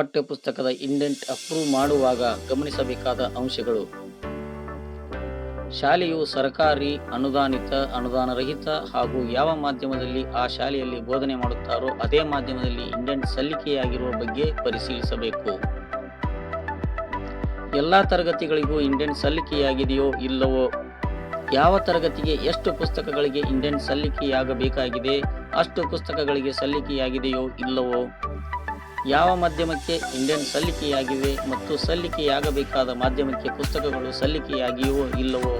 ಪಠ್ಯಪುಸ್ತಕದ indent approve ಮಾಡುವಾಗ ಗಮನಿಸಬೇಕಾದ ಅಂಶಗಳು. ಶಾಲೆಯು ಸರ್ಕಾರಿ, ಅನುದಾನಿತ ಅನುದಾನ ರಹಿತ ಹಾಗೂ ಯಾವ ಮಾಧ್ಯಮದಲ್ಲಿ ಆ ಶಾಲೆಯಲ್ಲಿ ಬೋಧನೆ ಮಾಡುತ್ತಾರೋ ಅದೇ ಮಾಧ್ಯಮದಲ್ಲಿ ಇಂಡೆಂಟ್ ಸಲ್ಲಿಕೆಯಾಗಿರುವ ಬಗ್ಗೆ ಪರಿಶೀಲಿಸಬೇಕು. ಎಲ್ಲ ತರಗತಿಗಳಿಗೂ ಇಂಡೆಂಟ್ ಸಲ್ಲಿಕೆಯಾಗಿದೆಯೋ ಇಲ್ಲವೋ, ಯಾವ ತರಗತಿಗೆ ಎಷ್ಟು ಪುಸ್ತಕಗಳಿಗೆ ಇಂಡೆಂಟ್ ಸಲ್ಲಿಕೆಯಾಗಬೇಕಾಗಿದೆ, ಅಷ್ಟು ಪುಸ್ತಕಗಳಿಗೆ ಸಲ್ಲಿಕೆಯಾಗಿದೆಯೋ ಇಲ್ಲವೋ ಯಾವ ಮಾಧ್ಯಮಕ್ಕೆ ಇಂಡಿಯನ್ ಸಲ್ಲಿಕೆಯಾಗಿವೆ ಮತ್ತು ಸಲ್ಲಿಕೆಯಾಗಬೇಕಾದ ಮಾಧ್ಯಮಕ್ಕೆ ಪುಸ್ತಕಗಳು ಸಲ್ಲಿಕೆಯಾಗಿಯೋ ಇಲ್ಲವೋ?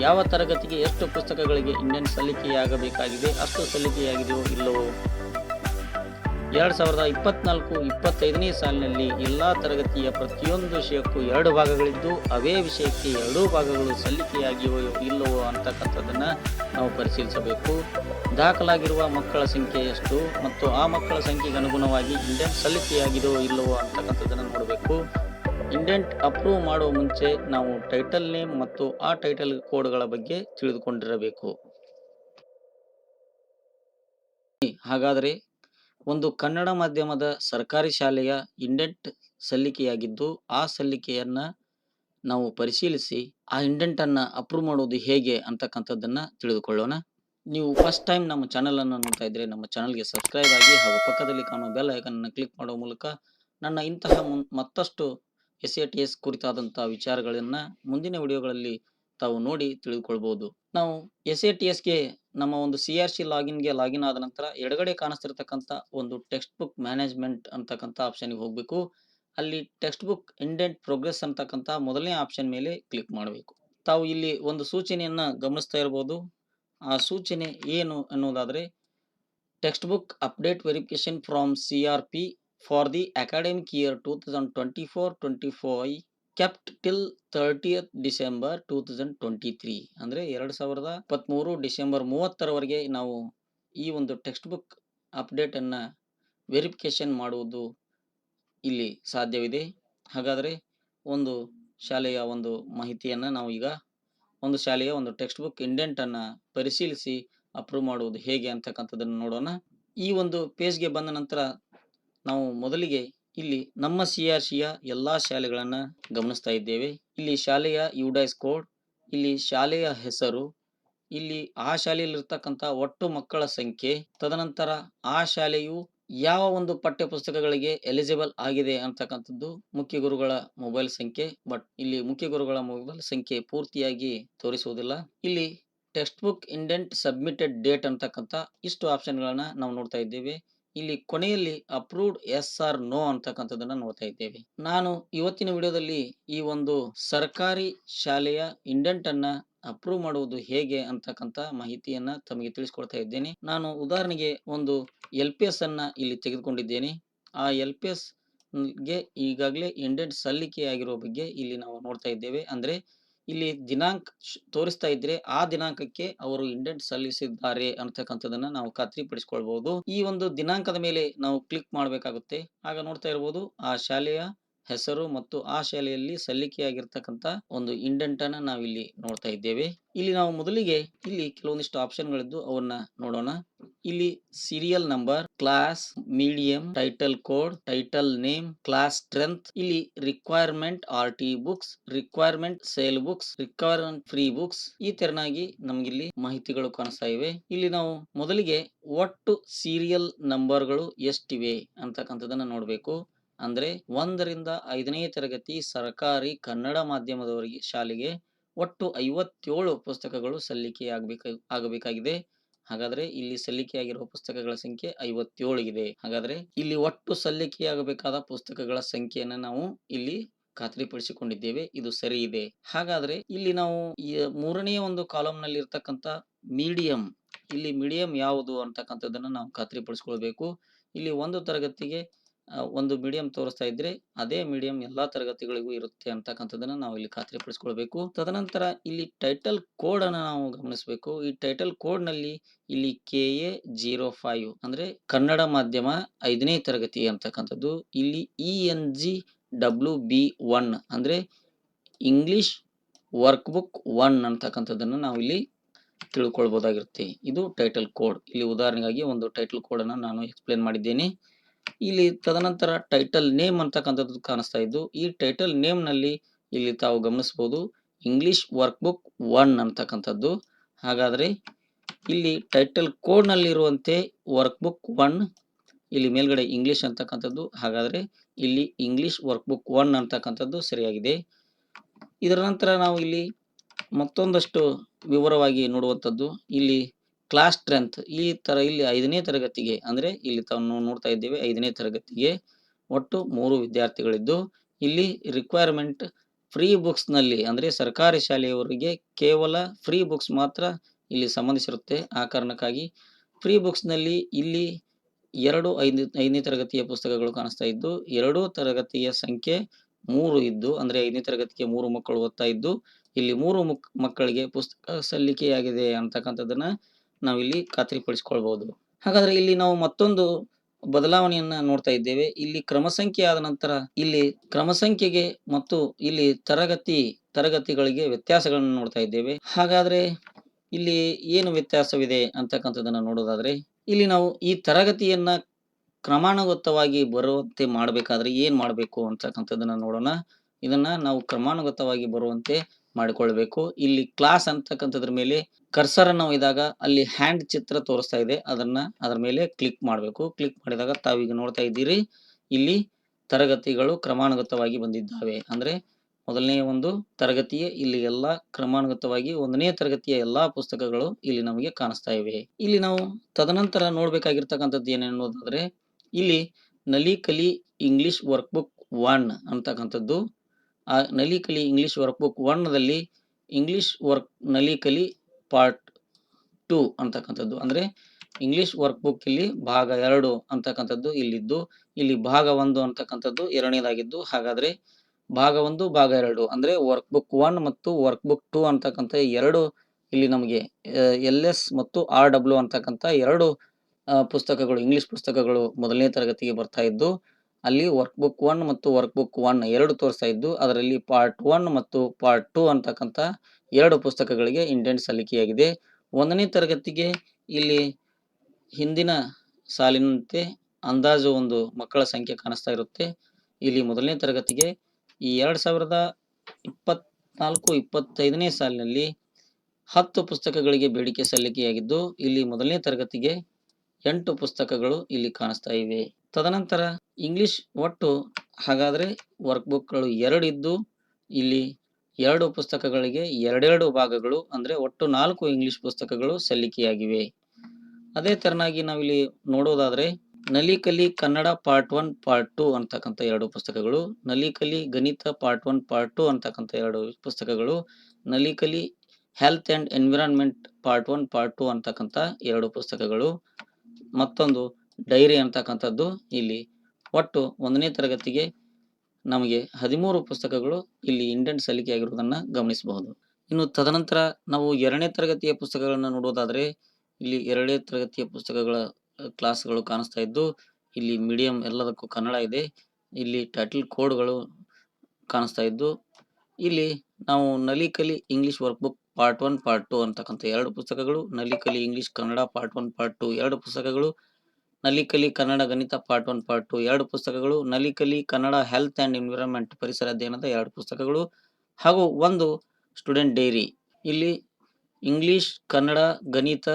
ಯಾವ ತರಗತಿಗೆ ಎಷ್ಟು ಪುಸ್ತಕಗಳಿಗೆ ಇಂಡಿಯನ್ ಸಲ್ಲಿಕೆಯಾಗಬೇಕಾಗಿದೆ, ಅಷ್ಟು ಸಲ್ಲಿಕೆಯಾಗಿದೆಯೋ ಇಲ್ಲವೋ? ಎರಡು ಸಾವಿರದ ಇಪ್ಪತ್ನಾಲ್ಕು, ಇಪ್ಪತ್ತೈದನೇ ಸಾಲಿನಲ್ಲಿ ಎಲ್ಲ ತರಗತಿಯ ಪ್ರತಿಯೊಂದು ವಿಷಯಕ್ಕೂ ಎರಡು ಭಾಗಗಳಿದ್ದು, ಅವೇ ವಿಷಯಕ್ಕೆ ಎರಡೂ ಭಾಗಗಳು ಸಲ್ಲಿಕೆಯಾಗಿವೋ ಇಲ್ಲವೋ ಅಂತಕ್ಕಂಥದ್ದನ್ನು ನಾವು ಪರಿಶೀಲಿಸಬೇಕು. ದಾಖಲಾಗಿರುವ ಮಕ್ಕಳ ಸಂಖ್ಯೆ ಎಷ್ಟು ಮತ್ತು ಆ ಮಕ್ಕಳ ಸಂಖ್ಯೆಗೆ ಅನುಗುಣವಾಗಿ ಇಂಡೆಂಟ್ ಸಲ್ಲಿಕೆಯಾಗಿದೆಯೋ ಇಲ್ಲವೋ ಅಂತಕ್ಕಂಥದ್ದನ್ನು ನೋಡಬೇಕು. ಇಂಡೆಂಟ್ ಅಪ್ರೂವ್ ಮಾಡುವ ಮುಂಚೆ ನಾವು ಟೈಟಲ್ ನೇಮ್ ಮತ್ತು ಆ ಟೈಟಲ್ ಕೋಡ್ಗಳ ಬಗ್ಗೆ ತಿಳಿದುಕೊಂಡಿರಬೇಕು. ಹಾಗಾದರೆ ಒಂದು ಕನ್ನಡ ಮಾಧ್ಯಮದ ಸರ್ಕಾರಿ ಶಾಲೆಯ ಇಂಡೆಂಟ್ ಸಲ್ಲಿಕೆಯಾಗಿದ್ದು, ಆ ಸಲ್ಲಿಕೆಯನ್ನ ನಾವು ಪರಿಶೀಲಿಸಿ, ಆ ಇಂಡೆಂಟ್ ಅನ್ನ ಅಪ್ರೂವ್ ಮಾಡುವುದು ಹೇಗೆ ಅಂತಕ್ಕಂಥದ್ದನ್ನ ತಿಳಿದುಕೊಳ್ಳೋಣ. ನೀವು ಫಸ್ಟ್ ಟೈಮ್ ನಮ್ಮ ಚಾನಲನ್ನು ನೋಡ್ತಾ ಇದ್ರೆ, ನಮ್ಮ ಚಾನಲ್ಗೆ ಸಬ್ಸ್ಕ್ರೈಬ್ ಆಗಿ ಹಾಗೂ ಪಕ್ಕದಲ್ಲಿ ಕಾಣುವ ಬೆಲ್ ಐಕನ್ ಅನ್ನು ಕ್ಲಿಕ್ ಮಾಡುವ ಮೂಲಕ ನನ್ನ ಇಂತಹ ಮತ್ತಷ್ಟು ಎಸ್ ಎ ಟಿ ಎಸ್ ಕುರಿತಾದಂಥ ವಿಚಾರಗಳನ್ನು ಮುಂದಿನ ವಿಡಿಯೋಗಳಲ್ಲಿ ತಾವು ನೋಡಿ ತಿಳಿದುಕೊಳ್ಬಹುದು ನಾವು ಎಸ್ ಎ ಟಿ ಎಸ್ಗೆ ನಮ್ಮ ಒಂದು ಸಿ ಆರ್ ಸಿ ಲಾಗಿನ್ಗೆ ಲಾಗಿನ್ ಆದ ನಂತರ ಎಡಗಡೆ ಕಾಣಿಸ್ತಿರ್ತಕ್ಕಂಥ ಒಂದು ಟೆಕ್ಸ್ಟ್ ಬುಕ್ ಮ್ಯಾನೇಜ್ಮೆಂಟ್ ಅಂತಕ್ಕಂಥ ಆಪ್ಷನ್ಗೆ ಹೋಗಬೇಕು. ಅಲ್ಲಿ ಟೆಕ್ಸ್ಟ್ ಬುಕ್ ಇಂಡೆಂಟ್ ಪ್ರೋಗ್ರೆಸ್ ಅಂತಕ್ಕಂಥ ಮೊದಲನೇ ಆಪ್ಷನ್ ಮೇಲೆ ಕ್ಲಿಕ್ ಮಾಡಬೇಕು. ತಾವು ಇಲ್ಲಿ ಒಂದು ಸೂಚನೆಯನ್ನು ಗಮನಿಸ್ತಾ ಇರ್ಬೋದು. ಆ ಸೂಚನೆ ಏನು ಅನ್ನೋದಾದರೆ text book update verification from C R P for the academic year two thousand twenty four, twenty five, kept till thirtieth December two thousand twenty three ಅಂದರೆ ಎರಡು ಸಾವಿರದ ಇಪ್ಪತ್ತ್ಮೂರು ಡಿಸೆಂಬರ್ ಮೂವತ್ತರವರೆಗೆ ನಾವು ಈ ಒಂದು ಟೆಕ್ಸ್ಟ್ ಬುಕ್ ಅಪ್ಡೇಟನ್ನು ವೆರಿಫಿಕೇಷನ್ ಮಾಡುವುದು ಇಲ್ಲಿ ಸಾಧ್ಯವಿದೆ. ಹಾಗಾದರೆ ಒಂದು ಶಾಲೆಯ ಒಂದು ಮಾಹಿತಿಯನ್ನು ನಾವು ಈಗ ಒಂದು ಶಾಲೆಯ ಒಂದು ಟೆಕ್ಸ್ಟ್ ಬುಕ್ ಇಂಡೆಂಟನ್ನು ಪರಿಶೀಲಿಸಿ ಅಪ್ರೂವ್ ಮಾಡುವುದು ಹೇಗೆ ಅಂತಕ್ಕಂಥದ್ದನ್ನು ನೋಡೋಣ. ಈ ಒಂದು ಪೇಜ್ಗೆ ಬಂದ ನಂತರ ನಾವು ಮೊದಲಿಗೆ ಇಲ್ಲಿ ನಮ್ಮ ಸಿ ಆರ್ ಸಿಯ ಎಲ್ಲಾ ಶಾಲೆಗಳನ್ನ ಗಮನಿಸ್ತಾ ಇದ್ದೇವೆ. ಇಲ್ಲಿ ಶಾಲೆಯ ಯುಡೈಸ್ ಕೋಡ್ ಇಲ್ಲಿ ಶಾಲೆಯ ಹೆಸರು, ಇಲ್ಲಿ ಆ ಶಾಲೆಯಲ್ಲಿರ್ತಕ್ಕಂಥ ಒಟ್ಟು ಮಕ್ಕಳ ಸಂಖ್ಯೆ, ತದನಂತರ ಆ ಶಾಲೆಯು ಯಾವ ಒಂದು ಪಠ್ಯ ಪುಸ್ತಕಗಳಿಗೆ ಎಲಿಜಿಬಲ್ ಆಗಿದೆ ಅಂತಕ್ಕಂಥದ್ದು, ಮುಖ್ಯ ಗುರುಗಳ ಮೊಬೈಲ್ ಸಂಖ್ಯೆ ಬಟ್ ಇಲ್ಲಿ ಮುಖ್ಯ ಗುರುಗಳ ಮೊಬೈಲ್ ಸಂಖ್ಯೆ ಪೂರ್ತಿಯಾಗಿ ತೋರಿಸುವುದಿಲ್ಲ. ಇಲ್ಲಿ text book indent submitted date ಅಂತಕ್ಕಂಥ ಇಷ್ಟು ಆಪ್ಷನ್ಗಳನ್ನ ನಾವು ನೋಡ್ತಾ ಇದ್ದೇವೆ. ಇಲ್ಲಿ ಕೊನೆಯಲ್ಲಿ ಅಪ್ರೂವ್ಡ್ ಎಸ್ ಆರ್ ನೋ ಅಂತಕ್ಕಂಥದ್ದನ್ನ ನೋಡ್ತಾ ಇದ್ದೇವೆ. ನಾನು ಇವತ್ತಿನ ವಿಡಿಯೋದಲ್ಲಿ ಈ ಒಂದು ಸರ್ಕಾರಿ ಶಾಲೆಯ ಇಂಡೆಂಟ್ ಅನ್ನ ಅಪ್ರೂವ್ ಮಾಡುವುದು ಹೇಗೆ ಅಂತಕ್ಕಂಥ ಮಾಹಿತಿಯನ್ನ ತಮಗೆ ತಿಳಿಸ್ಕೊಡ್ತಾ ಇದ್ದೇನೆ. ನಾನು ಉದಾಹರಣೆಗೆ ಒಂದು ಎಲ್ ಪಿ ಎಸ್ ಅನ್ನ ಇಲ್ಲಿ ತೆಗೆದುಕೊಂಡಿದ್ದೇನೆ. ಆ ಎಲ್ ಪಿ ಎಸ್ಗೆ ಈಗಾಗಲೇ ಇಂಡೆಂಟ್ ಸಲ್ಲಿಕೆ ಬಗ್ಗೆ ಇಲ್ಲಿ ನಾವು ನೋಡ್ತಾ ಇದ್ದೇವೆ. ಅಂದ್ರೆ ಇಲ್ಲಿ ದಿನಾಂಕ ತೋರಿಸ್ತಾ ಇದ್ರೆ ಆ ದಿನಾಂಕಕ್ಕೆ ಅವರು ಇಂಡೆಂಟ್ ಸಲ್ಲಿಸಿದ್ದಾರೆ ಅನ್ನತಕ್ಕಂಥದನ್ನ ನಾವು ಖಾತ್ರಿಪಡಿಸಿಕೊಳ್ಬಹುದು ಈ ಒಂದು ದಿನಾಂಕದ ಮೇಲೆ ನಾವು ಕ್ಲಿಕ್ ಮಾಡಬೇಕಾಗುತ್ತೆ. ಆಗ ನೋಡ್ತಾ ಇರಬಹುದು ಆ ಶಾಲೆಯ ಹೆಸರು ಮತ್ತು ಆ ಶಾಲೆಯಲ್ಲಿ ಸಲ್ಲಿಕೆಯಾಗಿರ್ತಕ್ಕಂಥ ಒಂದು ಇಂಡೆಂಟ್ ಅನ್ನ ನಾವು ಇಲ್ಲಿ ನೋಡ್ತಾ ಇದ್ದೇವೆ. ಇಲ್ಲಿ ನಾವು ಮೊದಲಿಗೆ ಇಲ್ಲಿ ಕೆಲವೊಂದಿಷ್ಟು ಆಪ್ಷನ್ಗಳಿದ್ದು ಅವನ್ನ ನೋಡೋಣ. ಇಲ್ಲಿ serial number class medium title code title name class strength ಇಲ್ಲಿ requirement R T books requirement sale books requirement free books ಈ ತೆರನಾಗಿ ನಮಗಿಲ್ಲಿ ಮಾಹಿತಿಗಳು ಕಾಣಿಸ್ತಾ ಇವೆ. ಇಲ್ಲಿ ನಾವು ಮೊದಲಿಗೆ ಒಟ್ಟು ಸೀರಿಯಲ್ ನಂಬರ್ಗಳು ಎಷ್ಟಿವೆ ಅಂತಕ್ಕಂಥದ್ದನ್ನ ನೋಡಬೇಕು. ಅಂದ್ರೆ ಒಂದರಿಂದ ಐದನೇ ತರಗತಿ ಸರ್ಕಾರಿ ಕನ್ನಡ ಮಾಧ್ಯಮದವರಿಗೆ ಶಾಲೆಗೆ ಒಟ್ಟು ಐವತ್ತೇಳು ಪುಸ್ತಕಗಳು ಸಲ್ಲಿಕೆಯಾಗಬೇಕ, ಆಗಬೇಕಾಗಿದೆ. ಹಾಗಾದ್ರೆ ಇಲ್ಲಿ ಸಲ್ಲಿಕೆಯಾಗಿರುವ ಪುಸ್ತಕಗಳ ಸಂಖ್ಯೆ ಐವತ್ತೇಳು ಇದೆ. ಹಾಗಾದ್ರೆ ಇಲ್ಲಿ ಒಟ್ಟು ಸಲ್ಲಿಕೆಯಾಗಬೇಕಾದ ಪುಸ್ತಕಗಳ ಸಂಖ್ಯೆಯನ್ನು ನಾವು ಇಲ್ಲಿ ಖಾತ್ರಿಪಡಿಸಿಕೊಂಡಿದ್ದೇವೆ. ಇದು ಸರಿ ಇದೆ. ಹಾಗಾದ್ರೆ ಇಲ್ಲಿ ನಾವು ಈ ಮೂರನೆಯ ಒಂದು ಕಾಲಮ್ನಲ್ಲಿ ಮೀಡಿಯಂ, ಇಲ್ಲಿ ಮೀಡಿಯಂ ಯಾವುದು ಅಂತಕ್ಕಂಥದ್ದನ್ನ ನಾವು ಖಾತ್ರಿಪಡಿಸ್ಕೊಳ್ಬೇಕು. ಇಲ್ಲಿ ಒಂದು ತರಗತಿಗೆ ಒಂದು ಮೀಡಿಯಂ ತೋರಿಸ್ತಾ ಇದ್ರೆ ಅದೇ ಮೀಡಿಯಂ ಎಲ್ಲಾ ತರಗತಿಗಳಿಗೂ ಇರುತ್ತೆ ಅಂತಕ್ಕಂಥದ್ದನ್ನ ನಾವು ಇಲ್ಲಿ ಖಾತ್ರಿಪಡಿಸ್ಕೊಳ್ಬೇಕು. ತದನಂತರ ಇಲ್ಲಿ ಟೈಟಲ್ ಕೋಡ್ ಅನ್ನ ನಾವು ಗಮನಿಸಬೇಕು. ಈ ಟೈಟಲ್ ಕೋಡ್ನಲ್ಲಿ ಇಲ್ಲಿ ಕೆ ಎ ಜೀರೋ ಫೈವ್ ಅಂದ್ರೆ ಕನ್ನಡ ಮಾಧ್ಯಮ ಐದನೇ ತರಗತಿ ಅಂತಕ್ಕಂಥದ್ದು. ಇಲ್ಲಿ E N G W B one ಅಂದ್ರೆ ಇಂಗ್ಲಿಷ್ ವರ್ಕ್ ಬುಕ್ ಒನ್ ಅಂತಕ್ಕಂಥದ್ದನ್ನು ನಾವು ಇಲ್ಲಿ ತಿಳ್ಕೊಳ್ಬಹುದಾಗಿರುತ್ತೆ ಇದು ಟೈಟಲ್ ಕೋಡ್ ಇಲ್ಲಿ ಉದಾಹರಣೆಗಾಗಿ ಒಂದು ಟೈಟಲ್ ಕೋಡ್ ಅನ್ನು ನಾನು ಎಕ್ಸ್ಪ್ಲೇನ್ ಮಾಡಿದ್ದೇನೆ. ಇಲ್ಲಿ ತದನಂತರ ಟೈಟಲ್ ನೇಮ್ ಅಂತಕ್ಕಂಥದ್ದು ಕಾಣಿಸ್ತಾ ಇದ್ದು, ಈ ಟೈಟಲ್ ನೇಮ್ನಲ್ಲಿ ಇಲ್ಲಿ ತಾವು ಗಮನಿಸಬಹುದು ಇಂಗ್ಲಿಷ್ ವರ್ಕ್ ಬುಕ್ ಒನ್ ಅಂತಕ್ಕಂಥದ್ದು. ಹಾಗಾದ್ರೆ ಇಲ್ಲಿ ಟೈಟಲ್ ಕೋಡ್ನಲ್ಲಿ ಇರುವಂತೆ ವರ್ಕ್ ಬುಕ್ ಒನ್ ಇಲ್ಲಿ ಮೇಲ್ಗಡೆ ಇಂಗ್ಲಿಷ್ ಅಂತಕ್ಕಂಥದ್ದು. ಹಾಗಾದ್ರೆ ಇಲ್ಲಿ ಇಂಗ್ಲಿಷ್ ವರ್ಕ್ ಬುಕ್ ಒನ್ ಅಂತಕ್ಕಂಥದ್ದು ಸರಿಯಾಗಿದೆ. ಇದರ ನಂತರ ನಾವು ಇಲ್ಲಿ ಮತ್ತೊಂದಷ್ಟು ವಿವರವಾಗಿ ನೋಡುವಂಥದ್ದು. ಇಲ್ಲಿ ಕ್ಲಾಸ್ ಸ್ಟ್ರೆಂತ್ ಈ ತರ ಇಲ್ಲಿ ಐದನೇ ತರಗತಿಗೆ ಅಂದ್ರೆ ಇಲ್ಲಿ ತಾವು ನೋಡ್ತಾ ಇದ್ದೇವೆ ಐದನೇ ತರಗತಿಗೆ ಒಟ್ಟು ಮೂರು ವಿದ್ಯಾರ್ಥಿಗಳಿದ್ದು. ಇಲ್ಲಿ ರಿಕ್ವೈರ್ಮೆಂಟ್ ಫ್ರೀ ಬುಕ್ಸ್ನಲ್ಲಿ ಅಂದ್ರೆ ಸರ್ಕಾರಿ ಶಾಲೆಯವರಿಗೆ ಕೇವಲ ಫ್ರೀ ಬುಕ್ಸ್ ಮಾತ್ರ ಇಲ್ಲಿ ಸಂಬಂಧಿಸಿರುತ್ತೆ. ಆ ಕಾರಣಕ್ಕಾಗಿ ಫ್ರೀ ಬುಕ್ಸ್ನಲ್ಲಿ ಇಲ್ಲಿ ಎರಡು ಐದು ಐದನೇ ತರಗತಿಯ ಪುಸ್ತಕಗಳು ಕಾಣಿಸ್ತಾ ಇದ್ದು, ಎರಡೂ ತರಗತಿಯ ಸಂಖ್ಯೆ ಮೂರು ಇದ್ದು, ಅಂದ್ರೆ ಐದನೇ ತರಗತಿಗೆ ಮೂರು ಮಕ್ಕಳು ಓದ್ತಾ ಇದ್ದು, ಇಲ್ಲಿ ಮೂರು ಮುಕ್ ಮಕ್ಕಳಿಗೆ ಪುಸ್ತಕ ಸಲ್ಲಿಕೆಯಾಗಿದೆ ಅಂತಕ್ಕಂಥದ್ದನ್ನ ನಾವಿಲ್ಲಿ ಖಾತ್ರಿಪಡಿಸಿಕೊಳ್ಬಹುದು. ಹಾಗಾದ್ರೆ ಇಲ್ಲಿ ನಾವು ಮತ್ತೊಂದು ಬದಲಾವಣೆಯನ್ನ ನೋಡ್ತಾ ಇದ್ದೇವೆ. ಇಲ್ಲಿ ಕ್ರಮ ಸಂಖ್ಯೆ ಆದ ನಂತರ ಇಲ್ಲಿ ಕ್ರಮ ಸಂಖ್ಯೆಗೆ ಮತ್ತು ಇಲ್ಲಿ ತರಗತಿ, ತರಗತಿಗಳಿಗೆ ವ್ಯತ್ಯಾಸಗಳನ್ನು ನೋಡ್ತಾ ಇದ್ದೇವೆ. ಹಾಗಾದ್ರೆ ಇಲ್ಲಿ ಏನು ವ್ಯತ್ಯಾಸವಿದೆ ಅಂತಕ್ಕಂಥದ್ದನ್ನ ನೋಡೋದಾದ್ರೆ ಇಲ್ಲಿ ನಾವು ಈ ತರಗತಿಯನ್ನ ಕ್ರಮಾನುಗತವಾಗಿ ಬರುವಂತೆ ಮಾಡಬೇಕಾದ್ರೆ ಏನ್ ಮಾಡಬೇಕು ಅಂತಕ್ಕಂಥದ್ದನ್ನ ನೋಡೋಣ. ಇದನ್ನ ನಾವು ಕ್ರಮಾನುಗತವಾಗಿ ಬರುವಂತೆ ಮಾಡಿಕೊಳ್ಬೇಕು. ಇಲ್ಲಿ ಕ್ಲಾಸ್ ಅಂತಕ್ಕಂಥದ್ರ ಮೇಲೆ ಕರ್ಸರ್ ಅನ್ನು ಒಯ್ದಾಗ ಅಲ್ಲಿ ಹ್ಯಾಂಡ್ ಚಿತ್ರ ತೋರಿಸ್ತಾ ಇದೆ. ಅದನ್ನ ಅದರ ಮೇಲೆ ಕ್ಲಿಕ್ ಮಾಡಬೇಕು. ಕ್ಲಿಕ್ ಮಾಡಿದಾಗ ತಾವೀಗ ನೋಡ್ತಾ ಇದ್ದೀರಿ, ಇಲ್ಲಿ ತರಗತಿಗಳು ಕ್ರಮಾನುಗತವಾಗಿ ಬಂದಿದ್ದಾವೆ. ಅಂದ್ರೆ ಮೊದಲನೇ ಒಂದು ತರಗತಿಯ ಇಲ್ಲಿ ಎಲ್ಲಾ ಕ್ರಮಾನುಗತವಾಗಿ, ಒಂದನೇ ತರಗತಿಯ ಎಲ್ಲಾ ಪುಸ್ತಕಗಳು ಇಲ್ಲಿ ನಮಗೆ ಕಾಣಿಸ್ತಾ ಇವೆ. ಇಲ್ಲಿ ನಾವು ತದನಂತರ ನೋಡ್ಬೇಕಾಗಿರ್ತಕ್ಕಂಥದ್ದು ಏನೇನೋದಾದ್ರೆ ಇಲ್ಲಿ ನಲಿ Kali English work book one ಅಂತಕ್ಕಂಥದ್ದು. ಆ Nali Kali English work book ಒನ್ನಲ್ಲಿ English work Nali Kali part two ಅಂತಕ್ಕಂಥದ್ದು. ಅಂದ್ರೆ ಇಂಗ್ಲಿಷ್ ವರ್ಕ್ ಬುಕ್ ಇಲ್ಲಿ ಭಾಗ ಎರಡು ಅಂತಕ್ಕಂಥದ್ದು ಇಲ್ಲಿದ್ದು. ಇಲ್ಲಿ ಭಾಗ ಒಂದು ಅಂತಕ್ಕಂಥದ್ದು ಎರಡನೇದಾಗಿದ್ದು. ಹಾಗಾದ್ರೆ ಭಾಗ ಒಂದು, ಭಾಗ ಎರಡು. ಅಂದ್ರೆ ವರ್ಕ್ ಬುಕ್ ಒನ್ ಮತ್ತು ವರ್ಕ್ ಬುಕ್ ಟೂ ಅಂತಕ್ಕಂಥ ಎರಡು ಇಲ್ಲಿ ನಮಗೆ ಎಲ್ ಎಸ್ ಮತ್ತು ಆರ್ ಡಬ್ಲ್ಯೂ ಅಂತಕ್ಕಂಥ ಎರಡು ಪುಸ್ತಕಗಳು ಇಂಗ್ಲಿಷ್ ಪುಸ್ತಕಗಳು ಮೊದಲನೇ ತರಗತಿಗೆ ಬರ್ತಾ ಇದ್ದು ಅಲ್ಲಿ ವರ್ಕ್ ಬುಕ್ ಒನ್ ಮತ್ತು ವರ್ಕ್ ಬುಕ್ ಒನ್ ಎರಡು ತೋರಿಸ್ತಾ ಇದ್ದು, ಅದರಲ್ಲಿ ಪಾರ್ಟ್ ಒನ್ ಮತ್ತು ಪಾರ್ಟ್ ಟೂ ಅಂತಕ್ಕಂಥ ಎರಡು ಪುಸ್ತಕಗಳಿಗೆ ಇಂಡೆಂಟ್ ಸಲ್ಲಿಕೆಯಾಗಿದೆ. ಒಂದನೇ ತರಗತಿಗೆ ಇಲ್ಲಿ ಹಿಂದಿನ ಸಾಲಿನಂತೆ ಅಂದಾಜು ಒಂದು ಮಕ್ಕಳ ಸಂಖ್ಯೆ ಕಾಣಿಸ್ತಾ ಇರುತ್ತೆ. ಇಲ್ಲಿ ಮೊದಲನೇ ತರಗತಿಗೆ ಈ ಎರಡು ಸಾವಿರದ ಇಪ್ಪತ್ನಾಲ್ಕು, ಇಪ್ಪತ್ತೈದನೇ ಸಾಲಿನಲ್ಲಿ ಹತ್ತು ಪುಸ್ತಕಗಳಿಗೆ ಬೇಡಿಕೆ ಸಲ್ಲಿಕೆಯಾಗಿದ್ದು, ಇಲ್ಲಿ ಮೊದಲನೇ ತರಗತಿಗೆ ಎಂಟು ಪುಸ್ತಕಗಳು ಇಲ್ಲಿ ಕಾಣಿಸ್ತಾ ಇವೆ. ತದನಂತರ ಇಂಗ್ಲಿಷ್ ಒಟ್ಟು ಹಾಗಾದರೆ ವರ್ಕ್ ಬುಕ್ಗಳು ಎರಡು ಇದ್ದು ಇಲ್ಲಿ ಎರಡು ಪುಸ್ತಕಗಳಿಗೆ ಎರಡೆರಡು ಭಾಗಗಳು ಅಂದರೆ ಒಟ್ಟು ನಾಲ್ಕು ಇಂಗ್ಲಿಷ್ ಪುಸ್ತಕಗಳು ಸಲ್ಲಿಕೆಯಾಗಿವೆ. ಅದೇ ತರನಾಗಿ ನಾವಿಲ್ಲಿ ನೋಡೋದಾದರೆ Nalikali Kannada part one, part two ಅಂತಕ್ಕಂಥ ಎರಡು ಪುಸ್ತಕಗಳು ನಲಿಕಲಿ ಗಣಿತ ಪಾರ್ಟ್ ಒನ್, ಪಾರ್ಟ್ ಟು ಅಂತಕ್ಕಂಥ ಎರಡು ಪುಸ್ತಕಗಳು Nalikali health and environment part one, part two ಅಂತಕ್ಕಂಥ ಎರಡು ಪುಸ್ತಕಗಳು. ಮತ್ತೊಂದು ಡೈರಿ ಅಂತಕ್ಕಂಥದ್ದು ಇಲ್ಲಿ. ಒಟ್ಟು ಒಂದನೇ ತರಗತಿಗೆ ನಮಗೆ ಹದಿಮೂರು ಪುಸ್ತಕಗಳು ಇಲ್ಲಿ ಇಂಡೆಂಟ್ ಸಲ್ಲಿಕೆಯಾಗಿರುವುದನ್ನು ಗಮನಿಸಬಹುದು. ಇನ್ನು ತದನಂತರ ನಾವು ಎರಡನೇ ತರಗತಿಯ ಪುಸ್ತಕಗಳನ್ನು ನೋಡೋದಾದ್ರೆ ಇಲ್ಲಿ ಎರಡನೇ ತರಗತಿಯ ಪುಸ್ತಕಗಳ ಕ್ಲಾಸ್ಗಳು ಕಾಣಿಸ್ತಾ ಇದ್ದು, ಇಲ್ಲಿ ಮೀಡಿಯಂ ಎಲ್ಲದಕ್ಕೂ ಕನ್ನಡ ಇದೆ. ಇಲ್ಲಿ ಟೈಟಲ್ ಕೋಡ್ಗಳು ಕಾಣಿಸ್ತಾ ಇದ್ದು, ಇಲ್ಲಿ ನಾವು Nalikali English work book part one, part two ಅಂತಕ್ಕಂಥ ಎರಡು ಪುಸ್ತಕಗಳು, Nalikali English Kannada part one, part two ಎರಡು ಪುಸ್ತಕಗಳು ನಲಿಕಲಿ ಕನ್ನಡ ಗಣಿತ ಪಾರ್ಟ್ ಒನ್, ಪಾರ್ಟ್ ಟು ಎರಡು ಪುಸ್ತಕಗಳು, Nalikali Kannada health and environment ಪರಿಸರ ಅಧ್ಯಯನದ ಎರಡು ಪುಸ್ತಕಗಳು ಹಾಗೂ ಒಂದು ಸ್ಟೂಡೆಂಟ್ ಡೈರಿ. ಇಲ್ಲಿ ಇಂಗ್ಲಿಷ್, ಕನ್ನಡ, ಗಣಿತ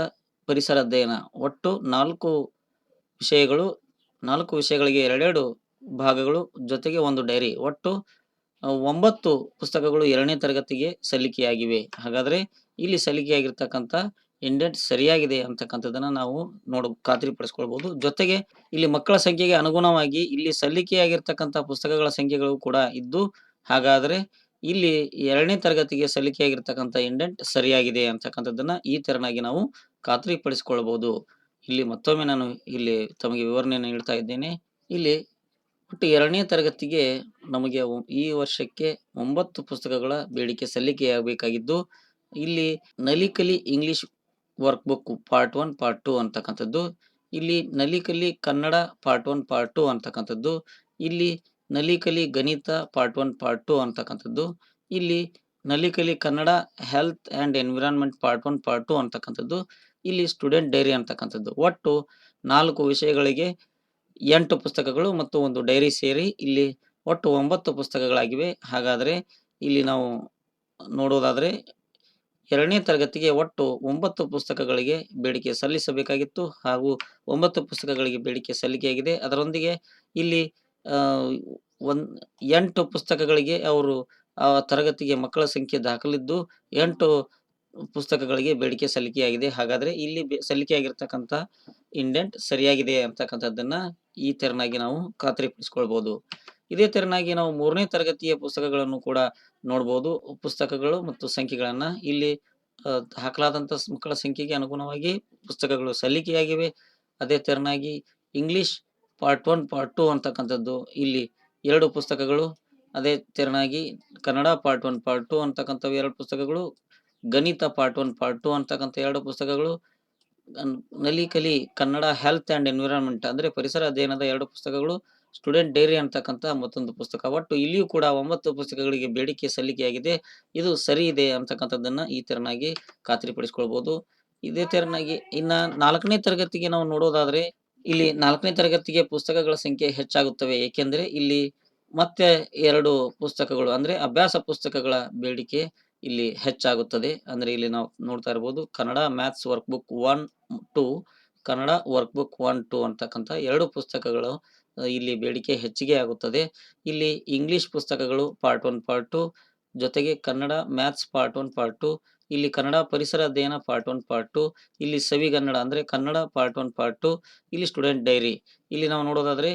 ಪರಿಸರ ಅಧ್ಯಯನ ಒಟ್ಟು ನಾಲ್ಕು ವಿಷಯಗಳು, ನಾಲ್ಕು ವಿಷಯಗಳಿಗೆ ಎರಡೆರಡು ಭಾಗಗಳು ಜೊತೆಗೆ ಒಂದು ಡೈರಿ. ಒಟ್ಟು ಒಂಬತ್ತು ಪುಸ್ತಕಗಳು ಎರಡನೇ ತರಗತಿಗೆ ಸಲ್ಲಿಕೆಯಾಗಿವೆ. ಹಾಗಾದ್ರೆ ಇಲ್ಲಿ ಸಲ್ಲಿಕೆಯಾಗಿರ್ತಕ್ಕಂಥ ಇಂಡೆಂಟ್ ಸರಿಯಾಗಿದೆ ಅಂತಕ್ಕಂಥದ್ದನ್ನ ನಾವು ನೋಡ ಖಾತ್ರಿಪಡಿಸ್ಕೊಳ್ಬಹುದು ಜೊತೆಗೆ ಇಲ್ಲಿ ಮಕ್ಕಳ ಸಂಖ್ಯೆಗೆ ಅನುಗುಣವಾಗಿ ಇಲ್ಲಿ ಸಲ್ಲಿಕೆಯಾಗಿರ್ತಕ್ಕಂಥ ಪುಸ್ತಕಗಳ ಸಂಖ್ಯೆಗಳು ಕೂಡ ಇದ್ದು, ಹಾಗಾದ್ರೆ ಇಲ್ಲಿ ಎರಡನೇ ತರಗತಿಗೆ ಸಲ್ಲಿಕೆಯಾಗಿರ್ತಕ್ಕಂಥ ಇಂಡೆಂಟ್ ಸರಿಯಾಗಿದೆ ಅಂತಕ್ಕಂಥದ್ದನ್ನ ಈ ತೆರನಾಗಿ ನಾವು ಖಾತ್ರಿಪಡಿಸ್ಕೊಳ್ಬೋದು. ಇಲ್ಲಿ ಮತ್ತೊಮ್ಮೆ ನಾನು ಇಲ್ಲಿ ತಮಗೆ ವಿವರಣೆಯನ್ನು ನೀಡ್ತಾ ಇದ್ದೇನೆ. ಇಲ್ಲಿ ಒಟ್ಟು ಎರಡನೇ ತರಗತಿಗೆ ನಮಗೆ ಈ ವರ್ಷಕ್ಕೆ ಒಂಬತ್ತು ಪುಸ್ತಕಗಳ ಬೇಡಿಕೆ ಸಲ್ಲಿಕೆಯಾಗಬೇಕಾಗಿದ್ದು, ಇಲ್ಲಿ Nalikali English work book part one part two ಅಂತಕ್ಕಂಥದ್ದು. ಇಲ್ಲಿ Nalikali Kannada part one part two ಅಂತಕ್ಕಂಥದ್ದು. ಇಲ್ಲಿ ನಲಿಕಲಿ ಗಣಿತ ಪಾರ್ಟ್ ಒನ್ ಪಾರ್ಟ್ ಟು ಅಂತಕ್ಕಂಥದ್ದು. ಇಲ್ಲಿ Nalikali Kannada health and environment part one part two ಅಂತಕ್ಕಂಥದ್ದು. ಇಲ್ಲಿ ಸ್ಟೂಡೆಂಟ್ ಡೈರಿ ಅಂತಕ್ಕಂಥದ್ದು. ಒಟ್ಟು ನಾಲ್ಕು ವಿಷಯಗಳಿಗೆ ಎಂಟು ಪುಸ್ತಕಗಳು ಮತ್ತು ಒಂದು ಡೈರಿ ಸೇರಿ ಇಲ್ಲಿ ಒಟ್ಟು ಒಂಬತ್ತು ಪುಸ್ತಕಗಳಾಗಿವೆ. ಹಾಗಾದರೆ ಇಲ್ಲಿ ನಾವು ನೋಡೋದಾದರೆ ಎರಡನೇ ತರಗತಿಗೆ ಒಟ್ಟು ಒಂಬತ್ತು ಪುಸ್ತಕಗಳಿಗೆ ಬೇಡಿಕೆ ಸಲ್ಲಿಸಬೇಕಾಗಿತ್ತು ಹಾಗೂ ಒಂಬತ್ತು ಪುಸ್ತಕಗಳಿಗೆ ಬೇಡಿಕೆ ಸಲ್ಲಿಕೆಯಾಗಿದೆ. ಅದರೊಂದಿಗೆ ಇಲ್ಲಿ ಒಂದ್ ಎಂಟು ಪುಸ್ತಕಗಳಿಗೆ ಅವರು ಆ ತರಗತಿಗೆ ಮಕ್ಕಳ ಸಂಖ್ಯೆ ದಾಖಲಿದ್ದು ಎಂಟು ಪುಸ್ತಕಗಳಿಗೆ ಬೇಡಿಕೆ ಸಲ್ಲಿಕೆಯಾಗಿದೆ. ಹಾಗಾದ್ರೆ ಇಲ್ಲಿ ಸಲ್ಲಿಕೆಯಾಗಿರ್ತಕ್ಕಂಥ ಇಂಡೆಂಟ್ ಸರಿಯಾಗಿದೆ ಅಂತಕ್ಕಂಥದ್ದನ್ನ ಈ ತೆರನಾಗಿ ನಾವು ಖಾತ್ರಿಪಡಿಸ್ಕೊಳ್ಬಹುದು ಇದೇ ತೆರನಾಗಿ ನಾವು ಮೂರನೇ ತರಗತಿಯ ಪುಸ್ತಕಗಳನ್ನು ಕೂಡ ನೋಡಬಹುದು ಪುಸ್ತಕಗಳು ಮತ್ತು ಸಂಖ್ಯೆಗಳನ್ನ ಇಲ್ಲಿ ಹಾಕಲಾದಂತ ಮಕ್ಕಳ ಸಂಖ್ಯೆಗೆ ಅನುಗುಣವಾಗಿ ಪುಸ್ತಕಗಳು ಸಲ್ಲಿಕೆಯಾಗಿವೆ. ಅದೇ ತೆರನಾಗಿ English part one, part two ಅಂತಕ್ಕಂಥದ್ದು ಇಲ್ಲಿ ಎರಡು ಪುಸ್ತಕಗಳು. ಅದೇ ತೆರನಾಗಿ Kannada part one, part two ಅಂತಕ್ಕಂಥವು ಎರಡು ಪುಸ್ತಕಗಳು. ಗಣಿತ ಪಾರ್ಟ್ ಒನ್, ಪಾರ್ಟ್ ಟು ಅಂತಕ್ಕಂಥ ಎರಡು ಪುಸ್ತಕಗಳು. Nali Kali Kannada health and environment ಅಂದ್ರೆ ಪರಿಸರ ಅಧ್ಯಯನದ ಎರಡು ಪುಸ್ತಕಗಳು. ಸ್ಟೂಡೆಂಟ್ ಡೈರಿ ಅಂತಕ್ಕಂಥ ಮತ್ತೊಂದು ಪುಸ್ತಕ. ಒಟ್ಟು ಇಲ್ಲಿಯೂ ಕೂಡ ಒಂಬತ್ತು ಪುಸ್ತಕಗಳಿಗೆ ಬೇಡಿಕೆ ಸಲ್ಲಿಕೆಯಾಗಿದೆ. ಇದು ಸರಿ ಇದೆ ಅಂತಕ್ಕಂಥದ್ದನ್ನ ಈ ತೆರನಾಗಿ ಖಾತ್ರಿಪಡಿಸ್ಕೊಳ್ಬಹುದು ಇದೇ ತೆರನಾಗಿ ಇನ್ನ ನಾಲ್ಕನೇ ತರಗತಿಗೆ ನಾವು ನೋಡೋದಾದ್ರೆ ಇಲ್ಲಿ ನಾಲ್ಕನೇ ತರಗತಿಗೆ ಪುಸ್ತಕಗಳ ಸಂಖ್ಯೆ ಹೆಚ್ಚಾಗುತ್ತವೆ. ಏಕೆಂದ್ರೆ ಇಲ್ಲಿ ಮತ್ತೆ ಎರಡು ಪುಸ್ತಕಗಳು ಅಂದ್ರೆ ಅಭ್ಯಾಸ ಪುಸ್ತಕಗಳ ಬೇಡಿಕೆ ಇಲ್ಲಿ ಹೆಚ್ಚಾಗುತ್ತದೆ. ಅಂದ್ರೆ ಇಲ್ಲಿ ನಾವು ನೋಡ್ತಾ ಇರಬಹುದು Kannada maths work book one two Kannada work book one two ಅಂತಕ್ಕಂಥ ಎರಡು ಪುಸ್ತಕಗಳು ಇಲ್ಲಿ ಬೇಡಿಕೆ ಹೆಚ್ಚಿಗೆ ಆಗುತ್ತದೆ. ಇಲ್ಲಿ ಇಂಗ್ಲಿಷ್ ಪುಸ್ತಕಗಳು ಪಾರ್ಟ್ ಒನ್, ಪಾರ್ಟ್ ಟು, ಜೊತೆಗೆ Kannada maths part one, part two, ಇಲ್ಲಿ ಕನ್ನಡ ಪರಿಸರ ಅಧ್ಯಯನ ಪಾರ್ಟ್ ಒನ್, ಪಾರ್ಟ್ ಟು, ಇಲ್ಲಿ ಸವಿಗನ್ನಡ ಅಂದರೆ Kannada part one, part two, ಇಲ್ಲಿ ಸ್ಟೂಡೆಂಟ್ ಡೈರಿ. ಇಲ್ಲಿ ನಾವು ನೋಡೋದಾದ್ರೆ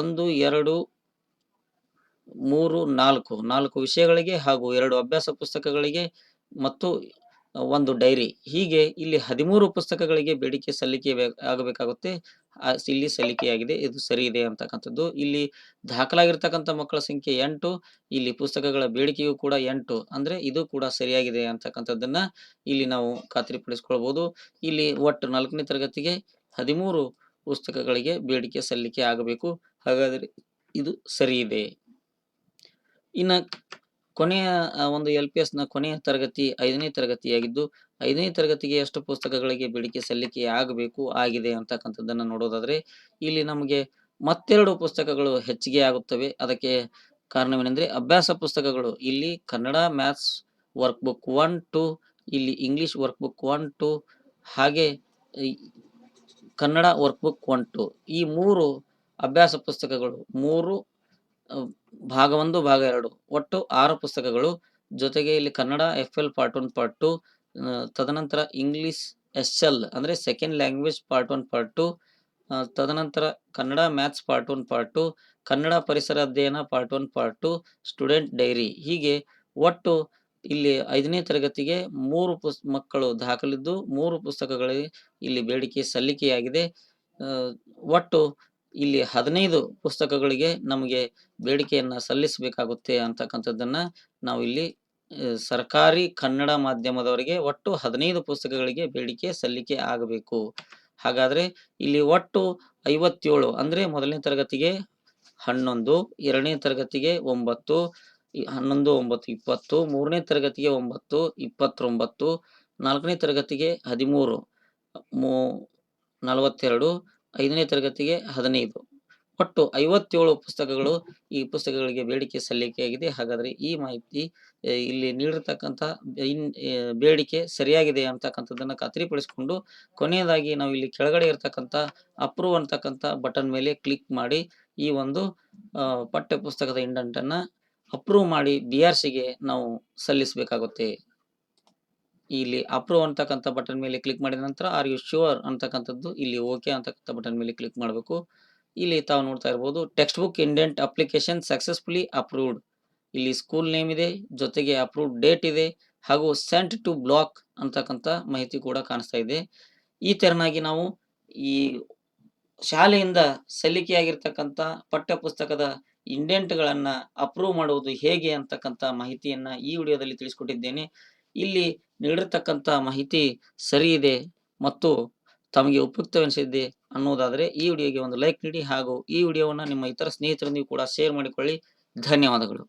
ಒಂದು, ಎರಡು, ಮೂರು, ನಾಲ್ಕು ನಾಲ್ಕು ವಿಷಯಗಳಿಗೆ ಹಾಗೂ ಎರಡು ಅಭ್ಯಾಸ ಪುಸ್ತಕಗಳಿಗೆ ಮತ್ತು ಒಂದು ಡೈರಿ. ಹೀಗೆ ಇಲ್ಲಿ ಹದಿಮೂರು ಪುಸ್ತಕಗಳಿಗೆ ಬೇಡಿಕೆ ಸಲ್ಲಿಕೆ ಆಗಬೇಕಾಗುತ್ತೆ. ಇಲ್ಲಿ ಸಲ್ಲಿಕೆಯಾಗಿದೆ. ಇದು ಸರಿ ಇದೆ ಅಂತಕ್ಕಂಥದ್ದು. ಇಲ್ಲಿ ದಾಖಲಾಗಿರ್ತಕ್ಕಂಥ ಮಕ್ಕಳ ಸಂಖ್ಯೆ ಎಂಟು, ಇಲ್ಲಿ ಪುಸ್ತಕಗಳ ಬೇಡಿಕೆಯು ಕೂಡ ಎಂಟು. ಅಂದ್ರೆ ಇದು ಕೂಡ ಸರಿಯಾಗಿದೆ ಅಂತಕ್ಕಂಥದ್ದನ್ನ ಇಲ್ಲಿ ನಾವು ಖಾತ್ರಿಪಡಿಸ್ಕೊಳ್ಬಹುದು ಇಲ್ಲಿ ಒಟ್ಟು ನಾಲ್ಕನೇ ತರಗತಿಗೆ ಹದಿಮೂರು ಪುಸ್ತಕಗಳಿಗೆ ಬೇಡಿಕೆ ಸಲ್ಲಿಕೆ ಆಗಬೇಕು. ಹಾಗಾದ್ರೆ ಇದು ಸರಿ ಇದೆ. ಇನ್ನ ಕೊನೆಯ ಒಂದು ಎಲ್ ಪಿ ಎಸ್ನ ಕೊನೆಯ ತರಗತಿ, ಐದನೇ ತರಗತಿಯಾಗಿದ್ದು, ಐದನೇ ತರಗತಿಗೆ ಎಷ್ಟು ಪುಸ್ತಕಗಳಿಗೆ ಬೇಡಿಕೆ ಸಲ್ಲಿಕೆ ಆಗಬೇಕು, ಆಗಿದೆ ಅಂತಕ್ಕಂಥದ್ದನ್ನು ನೋಡೋದಾದ್ರೆ, ಇಲ್ಲಿ ನಮಗೆ ಮತ್ತೆರಡು ಪುಸ್ತಕಗಳು ಹೆಚ್ಚಿಗೆ ಆಗುತ್ತವೆ. ಅದಕ್ಕೆ ಕಾರಣವೇನೆಂದರೆ, ಅಭ್ಯಾಸ ಪುಸ್ತಕಗಳು, ಇಲ್ಲಿ Kannada maths work book one, two, ಇಲ್ಲಿ English work book one, two, ಹಾಗೆ Kannada work book one, two, ಈ ಮೂರು ಅಭ್ಯಾಸ ಪುಸ್ತಕಗಳು, ಮೂರು ಭಾಗ ಒಂದು, ಭಾಗ ಎರಡು. ಒಟ್ಟು ಆರು ಪುಸ್ತಕಗಳು. ಜೊತೆಗೆ ಇಲ್ಲಿ Kannada F L part one part two ತದನಂತರ ಇಂಗ್ಲಿಷ್ ಎಸ್ ಎಲ್ ಅಂದ್ರೆ second language part one part two ತದನಂತರ Kannada maths part one part two Kannada ಪರಿಸರ ಅಧ್ಯಯನ part one part two student diary ಹೀಗೆ ಒಟ್ಟು ಇಲ್ಲಿ ಐದನೇ ತರಗತಿಗೆ ಮೂರು ಪುಸ್, ಮಕ್ಕಳು ದಾಖಲಿದ್ದು ಮೂರು ಪುಸ್ತಕಗಳಿಗೆ ಇಲ್ಲಿ ಬೇಡಿಕೆ ಸಲ್ಲಿಕೆಯಾಗಿದೆ. ಒಟ್ಟು ಇಲ್ಲಿ ಹದಿನೈದು ಪುಸ್ತಕಗಳಿಗೆ ನಮಗೆ ಬೇಡಿಕೆಯನ್ನ ಸಲ್ಲಿಸಬೇಕಾಗುತ್ತೆ ಅಂತಕ್ಕಂಥದ್ದನ್ನ ನಾವು ಇಲ್ಲಿ ಸರ್ಕಾರಿ ಕನ್ನಡ ಮಾಧ್ಯಮದವರಿಗೆ ಒಟ್ಟು ಹದಿನೈದು ಪುಸ್ತಕಗಳಿಗೆ ಬೇಡಿಕೆ ಸಲ್ಲಿಕೆ ಆಗಬೇಕು. ಹಾಗಾದ್ರೆ ಇಲ್ಲಿ ಒಟ್ಟು ಐವತ್ತೇಳು ಅಂದ್ರೆ ಮೊದಲನೇ ತರಗತಿಗೆ ಹನ್ನೊಂದು, ಎರಡನೇ ತರಗತಿಗೆ ಒಂಬತ್ತು ಹನ್ನೊಂದು, ಒಂಬತ್ತು, ಇಪ್ಪತ್ತು, ಮೂರನೇ ತರಗತಿಗೆ ಒಂಬತ್ತು, ಇಪ್ಪತ್ತೊಂಬತ್ತು, ನಾಲ್ಕನೇ ತರಗತಿಗೆ ಹದಿಮೂರು, ಮೂ, ನಲವತ್ತೆರಡು ಐದನೇ ತರಗತಿಗೆ ಹದಿನೈದು. ಒಟ್ಟು ಐವತ್ತೇಳು ಪುಸ್ತಕಗಳು ಈ ಪುಸ್ತಕಗಳಿಗೆ ಬೇಡಿಕೆ ಸಲ್ಲಿಕೆಯಾಗಿದೆ. ಹಾಗಾದ್ರೆ ಈ ಮಾಹಿತಿ ಇಲ್ಲಿ ನೀಡಿರ್ತಕ್ಕಂಥ ಬೇಡಿಕೆ ಸರಿಯಾಗಿದೆ ಅಂತಕ್ಕಂಥದ್ದನ್ನ ಖಾತ್ರಿಪಡಿಸಿಕೊಂಡು ಕೊನೆಯದಾಗಿ ನಾವು ಇಲ್ಲಿ ಕೆಳಗಡೆ ಇರತಕ್ಕಂಥ ಅಪ್ರೂವ್ ಅಂತಕ್ಕಂಥ ಬಟನ್ ಮೇಲೆ ಕ್ಲಿಕ್ ಮಾಡಿ ಈ ಒಂದು ಪಠ್ಯ ಪುಸ್ತಕದ ಇಂಡೆಂಟ್ ಅನ್ನ ಅಪ್ರೂವ್ ಮಾಡಿ ಬಿ ಆರ್ ಸಿಗೆ ನಾವು ಸಲ್ಲಿಸಬೇಕಾಗುತ್ತೆ. ಇಲ್ಲಿ ಅಪ್ರೂವ್ ಅಂತಕ್ಕಂಥ ಬಟನ್ ಮೇಲೆ ಕ್ಲಿಕ್ ಮಾಡಿದ ನಂತರ ಆರ್ ಯು ಶ್ಯೂರ್ ಅಂತಕ್ಕಂಥದ್ದು ಇಲ್ಲಿ ಓಕೆ ಅಂತಕ್ಕಂಥ ಬಟನ್ ಮೇಲೆ ಕ್ಲಿಕ್ ಮಾಡಬೇಕು. ಇಲ್ಲಿ ತಾವು ನೋಡ್ತಾ ಇರ್ಬೋದು text book indent application successfully approved ಇಲ್ಲಿ ಸ್ಕೂಲ್ ನೇಮ್ ಇದೆ, ಜೊತೆಗೆ ಅಪ್ರೂವ್ಡ್ ಡೇಟ್ ಇದೆ, ಹಾಗೂ ಸೆಂಟ್ ಟು ಬ್ಲಾಕ್ ಅಂತಕ್ಕಂಥ ಮಾಹಿತಿ ಕೂಡ ಕಾಣಿಸ್ತಾ ಇದೆ. ಈ ತೆರನಾಗಿ ನಾವು ಈ ಶಾಲೆಯಿಂದ ಸಲ್ಲಿಕೆಯಾಗಿರ್ತಕ್ಕಂಥ ಪಠ್ಯ ಪುಸ್ತಕದ ಇಂಡೆಂಟ್ಗಳನ್ನ ಅಪ್ರೂವ್ ಮಾಡುವುದು ಹೇಗೆ ಅಂತಕ್ಕಂಥ ಮಾಹಿತಿಯನ್ನು ಈ ವಿಡಿಯೋದಲ್ಲಿ ತಿಳಿಸ್ಕೊಟ್ಟಿದ್ದೇನೆ. ಇಲ್ಲಿ ನೀಡಿರ್ತಕ್ಕಂಥ ಮಾಹಿತಿ ಸರಿ ಇದೆ ಮತ್ತು ತಮಗೆ ಉಪಯುಕ್ತವೆನಿಸಿದೆ ಅನ್ನೋದಾದರೆ ಈ ವಿಡಿಯೋಗೆ ಒಂದು ಲೈಕ್ ನೀಡಿ ಹಾಗೂ ಈ ವಿಡಿಯೋವನ್ನು ನಿಮ್ಮ ಇತರ ಸ್ನೇಹಿತರೊಂದಿಗೆ ಕೂಡ ಶೇರ್ ಮಾಡಿಕೊಳ್ಳಿ. ಧನ್ಯವಾದಗಳು.